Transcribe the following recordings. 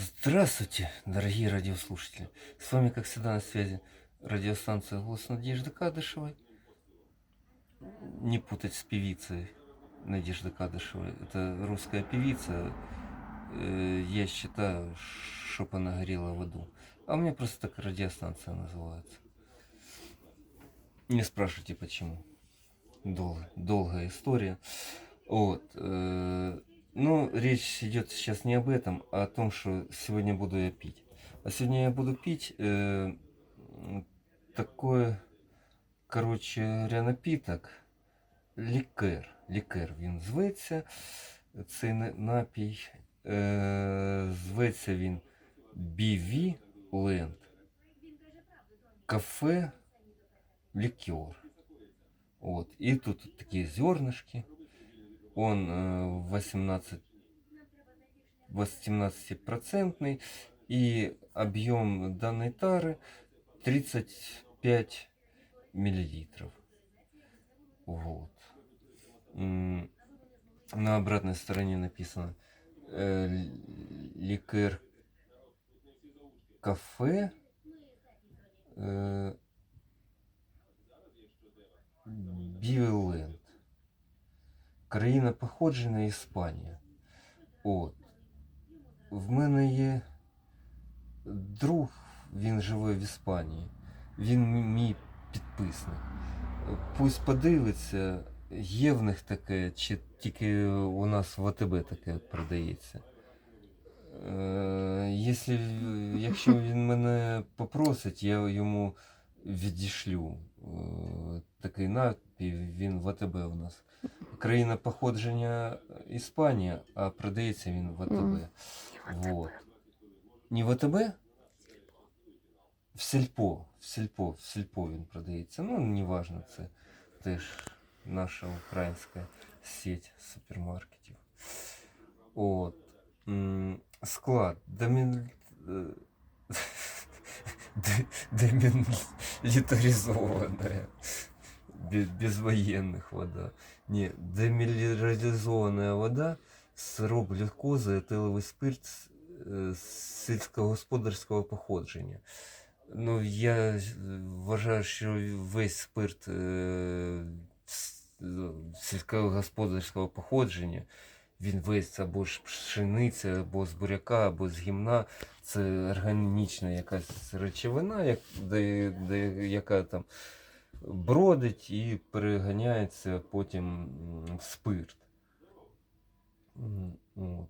Здравствуйте, дорогие радиослушатели. С вами, как всегда, на связи радиостанция «Голос Надежды Кадышевой». Не путать с певицей Надежды Кадышевой. Это русская певица. Э, Я считаю, чтоб она горела в аду. А у меня просто так радиостанция называется. Не спрашивайте почему. Дол- долгая история. Вот. э, Ну, речь идет сейчас не об этом, а о том, что сегодня буду я пить. А сегодня я буду пить э, м, такое, короче говоря, напиток. Лікер. Лікер він зветься. Цей на- напій. Е, зветься він BV Land. Кафе ликер. Вот. И тут такие зернышки. Он э, 18 18-процентный. И объем данной тары 35 миллилитров. Вот. На обратной стороне написано э, ликер кафе э, Бівеленд. Країна походження Іспанія. От. В мене є друг, він живе в Іспанії. Він мій- підписник. Пусть подивиться, є в них таке, чи тільки у нас в АТБ таке продається. Е, Якщо, якщо він мене попросить, я йому відішлю е, такий напій, він в АТБ у нас. Країна походження Іспанія, а продається він в АТБ. Мгм. Вот. Не в АТБ? В Сільпо. В Сільпо, в Сільпо він продається. Ну, неважно, це теж наша українська сеть супермаркетів. От. Склад. Демін... е, де- Демилитаризованная. Без военных вода. Не, демилитаризованная вода, сироп глюкоза, етиловий спирт е, сільськогосподарського походження. Ну, я вважаю, що весь спирт е, сільськогосподарського походження, він весь або з пшениці, або з буряка, або з гімна. Це органічна якась речовина, як, де, де, яка там бродить і переганяється потім в спирт. От.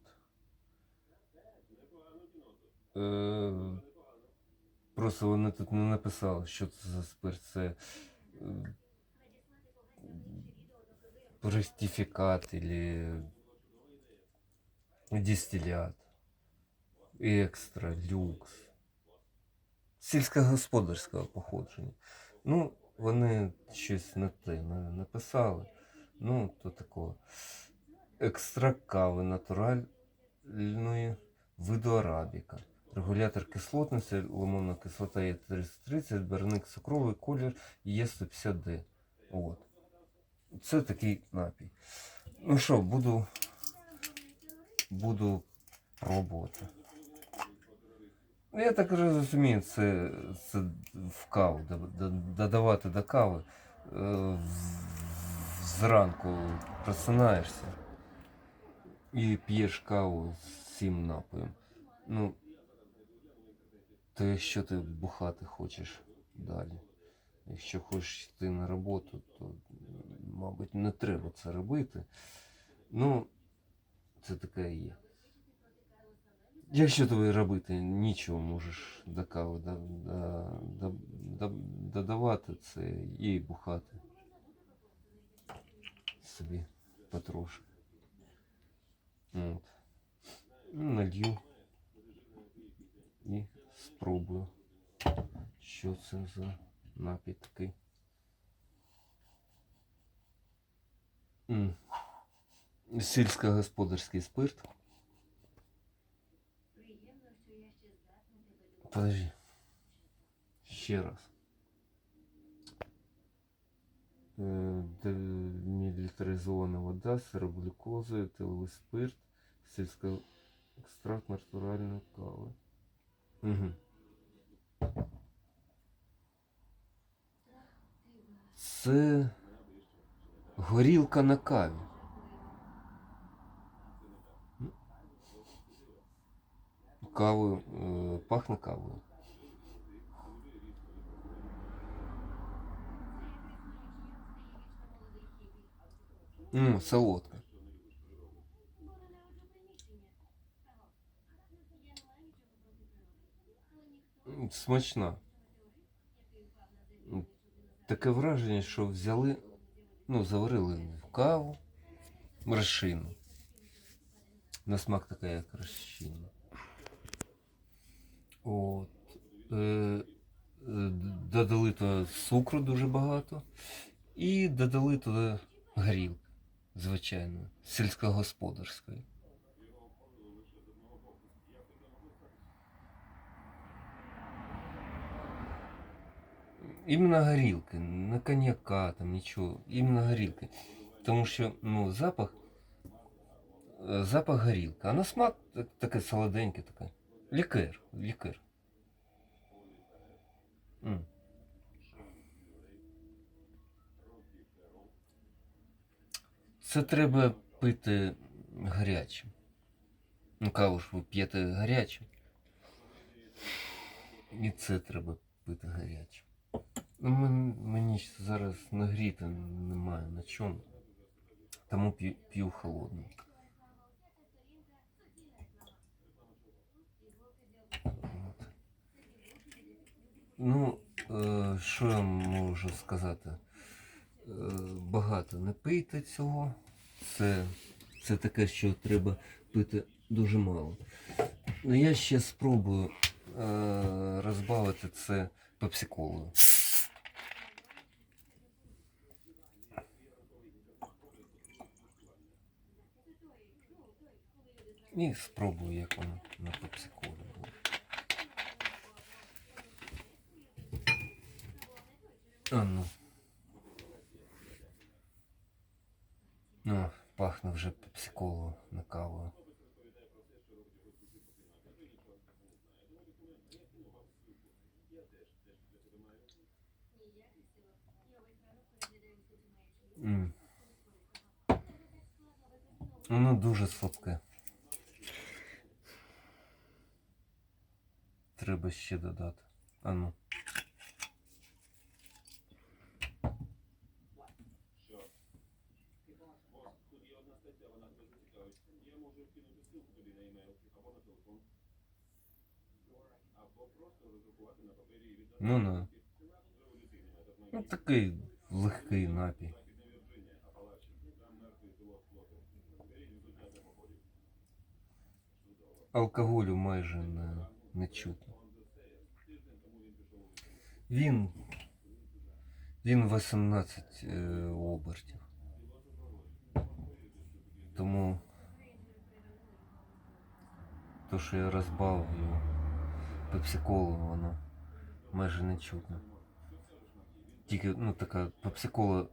Е, Просто вони тут не написали, що це за спирт. Це е, ректифікат или дистиллят, екстра, люкс. Сільськогосподарського походження. Ну, вони щось не те написали. Ну, то такого. Екстракт кави натуральної виду арабіка. Регулятор кислотності, лимонна кислота є 330, барник цукровий колір є 150D. От. Це такий напій. Ну що, буду, буду пробувати. Ну, Я так розумію, це, це в каву, до- до- додавати до кави. Е, Зранку просинаєшся і п'єш каву з цим напоєм. Ну, то якщо ти бухати хочеш далі. Якщо хочеш йти на роботу, то, мабуть, не треба це робити. Ну, це таке є. Якщо тобі робити нічого можеш до кави да- да- да- да- додавати, це і бухати собі потрошки. От. Налью і спробую, що це за. М. Сільськогосподарський спирт. Подожди. Ще раз. Е, Демілітаризована вода, сироглюкоза, етиловий спирт, сільсько... Екстракт натуральної кави. Угу. Це горілка на каві. Кавою, е, пахне кавою. М, солодка. Смачна. Таке враження, що взяли, ну, заварили в каву розчину. На смак така як розчинна. От. Е, е, додали туди цукру дуже багато. І додали туди горілки, звичайно, сільськогосподарської. Іменно горілки, не коньяка, там нічого, іменно горілки. Тому що ну, запах, е, запах горілки, а на смак так- таке солоденьке таке. Лікер, лікер. М. Це треба пити гарячим. Ну, каву ж ви п'єте гарячим. І це треба пити гарячим. Ну, мені ж зараз нагріти немає на чому. Тому п'ю, п'ю Ну, е, що я можу сказати? Е, багато не пийте цього. Це, це таке, що треба пити дуже мало. Ну, я ще спробую е, розбавити це пепсиколою. І спробую, як воно на А ну. Ну, пахне вже пепсиколою на каву. М. Воно дуже слабке. Треба ще додати. А ну. Ну ну. Ну такий легкий напій. Алкоголю майже не, не чутно. Він. Він 18 е, обертів. Тому то, що я розбавив його пепсиколу, воно майже не чутно. Тільки, ну, така пепсикола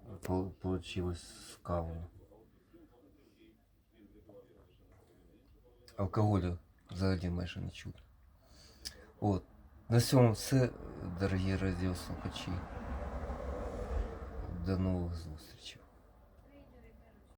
вийшла з кавою. Алкоголю взагалі майже не чутно. От. На цьому все, дорогі радіослухачі. До нових зустрічей.